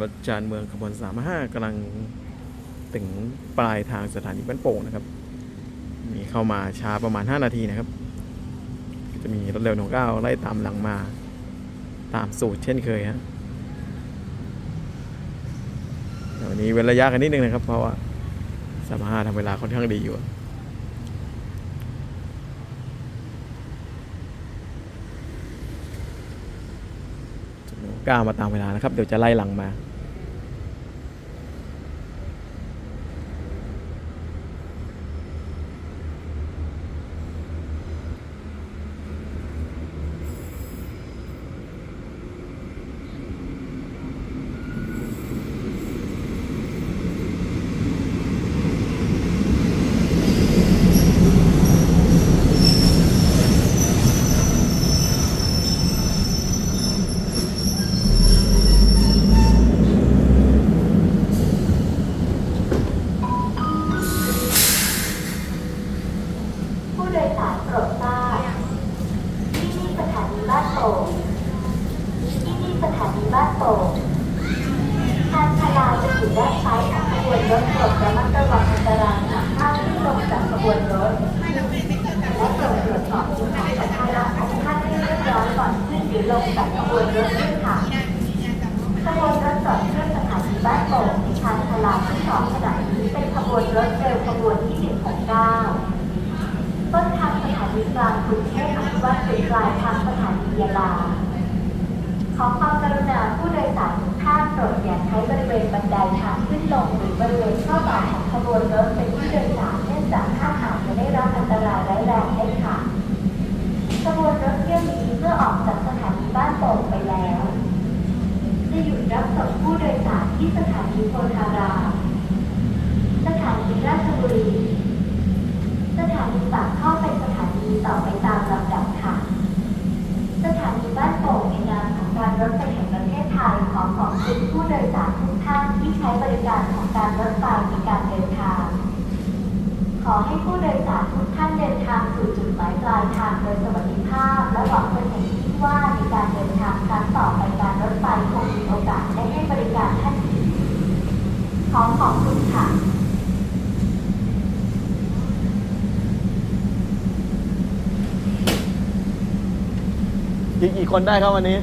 รถจานเมืองขบวน 35กำลังถึงปลายทางสถานีบ้านโป่งนะครับ มีเข้ามาช้าประมาณ 5 นาทีนะครับ จะมีรถเร็วหนองก้าไล่ตามหลังมา ตามสูตรเช่นเคยฮะวันนี้เว้นระยะกันนิดนึงนะครับ เพราะว่าสามห้าทำเวลาค่อนข้างดีอยู่ก้าวมาตามเวลานะครับ เดี๋ยวจะไล่หลังมา ดยสารโปรดทราบที่นี่สถานีบ้านโป่งที่นี่สถานีบ้านโป่งทางพลาจะอยู่ด้านซ้ายของขบวนรถโปรดระมัดระวังอันตรายหากท่านที่ลงจากขบวนรถและโปรดตรวจสอบสิ่งของสัมภาระของท่านให้เรียบร้อยก่อนขึ้นหรือลงจากขบวนรถด้วยค่ะขบวนรถจอดเครื่องสถานีบ้านโป่งในชานชลาที่สองขณะนี้เป็นขบวนรถเร็วขบวนที่ 169 ต้นทางสถานี กลางกรุงเทพอภิวัตรเป็นปลายทางสถานียะลา ขอความกรุณาผู้โดยสารทุกท่านโปรดอย่าใช้บริเวณบันไดทางขึ้นลงหรือบริเวณข้อต่อของขบวนรถเป็นที่โดยสารเนื่องจากถ้าหากจะได้รับอันตรายร้ายแรงได้ค่ะขบวนรถเที่ยวนี้เมื่อออกจากสถานีบ้านโป่งไปแล้วจะหยุดรับส่งผู้โดยสารที่สถานีโพธารามสถานีราชบุรี สถานีปาก ผู้โดยสารทุกท่านที่ใช้บริการของการรถไฟในการเดินทาง ขอให้ผู้โดยสารทุกท่านเดินทางสู่จุดหมายปลายทางโดยสวัสดิภาพ และหวังเป็นอย่างยิ่งว่าในการเดินทางครั้งต่อไปการรถไฟคงมีโอกาสได้ให้บริการท่านอีกขอขอบคุณค่ะกี่กี่คนได้ครับวันนี้